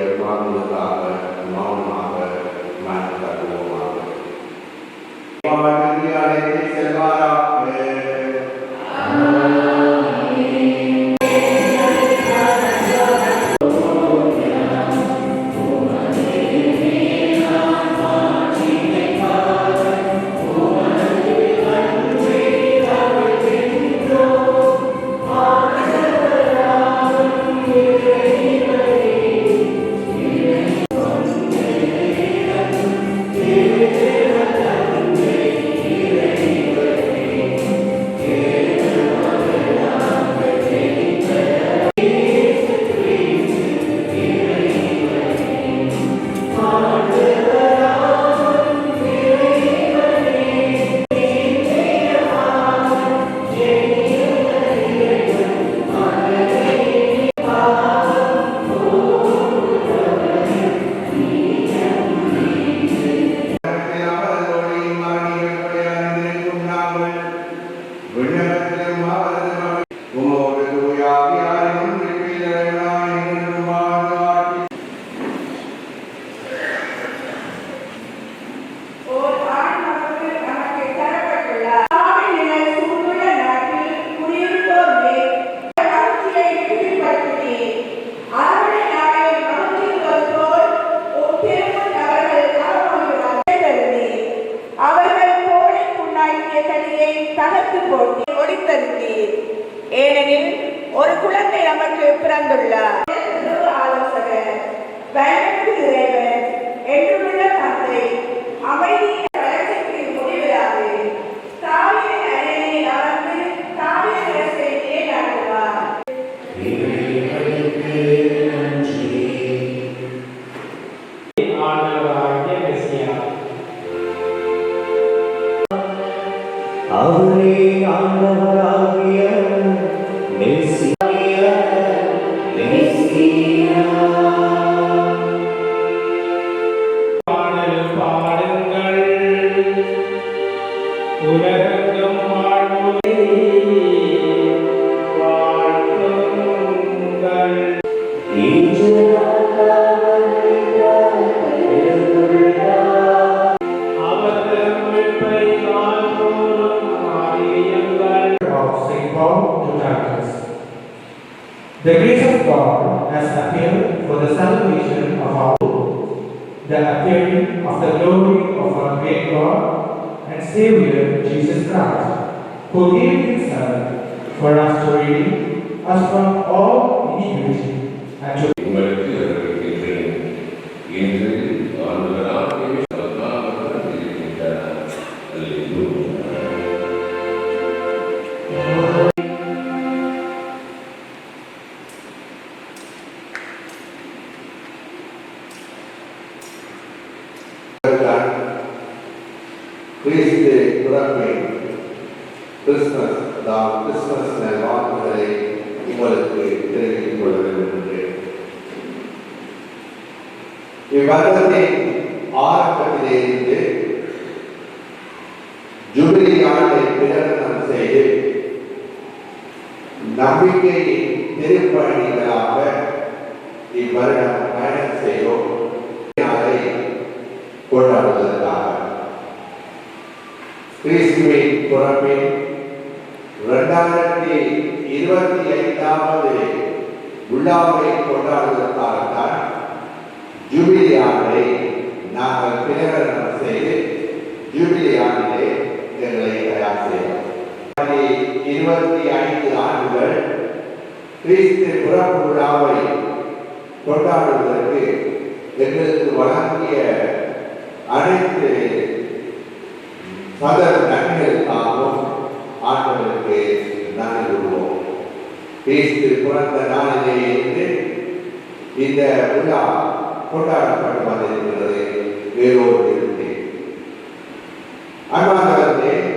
என்னுடைய புண்ணாக்கிய தகர்த்து போட்டு ஒடித்தருவீர். ஏனெனில் ஒரு குழந்தை நமக்கு பிறந்துள்ளார் ஆலோசகர் பயனுக்கு இறைவன் என்றுள்ள தந்தை அமைதி அவரே ஆண்டவராகிய மெசிய. மெசியா. பாடல் பாடுங்கள். உலகெங்கும் has appeared for the salvation of our soul, the appearing of the glory of our great God and Savior Jesus Christ, who gave himself for us to redeem us from all iniquity and to Christ Christmas அதாவது Christmas Christmas வாழ்த்துக்களை உங்களுக்கு தெரிவித்துக் கொள்ள விரும்புகிறேன் இவ்வருடத்தின் ஆரம்பத்திலே இருந்து jubilee ஆண்டை பிரகடனம் செய்து நம்பிக்கையின் திருப்பணிகளாக இவ்வருடம் பயணம் செய்தோம் கொண்டாடுவது கொண்டாடுவதற்காக கிறிஸ்துவின் பிறப்பின் இரண்டாயிரத்தி இருபத்தி ஐந்தாவது விழாவை கொண்டாடுவதற்காகத்தான் ஜூபிலி ஆண்டை நாங்கள் பிரகடனம் செய்து ஜூபிலி ஆண்டிலே எங்களை தயார் செய்தோம். இருபத்தி ஐந்து ஆண்டுகள் கிறிஸ்து பிறப்பு விழாவை கொண்டாடுவதற்கு எங்களுக்கு வழங்கிய அனைத்து சதர் நன்மைகளுக்காகவும் ஆண்டவருக்கு நன்றி கூறுவோம். கிறிஸ்து பிறந்த நாளிலே இருந்து இந்த விழா கொண்டாடப்பட்டு வந்திருக்கிறது. வேறோடு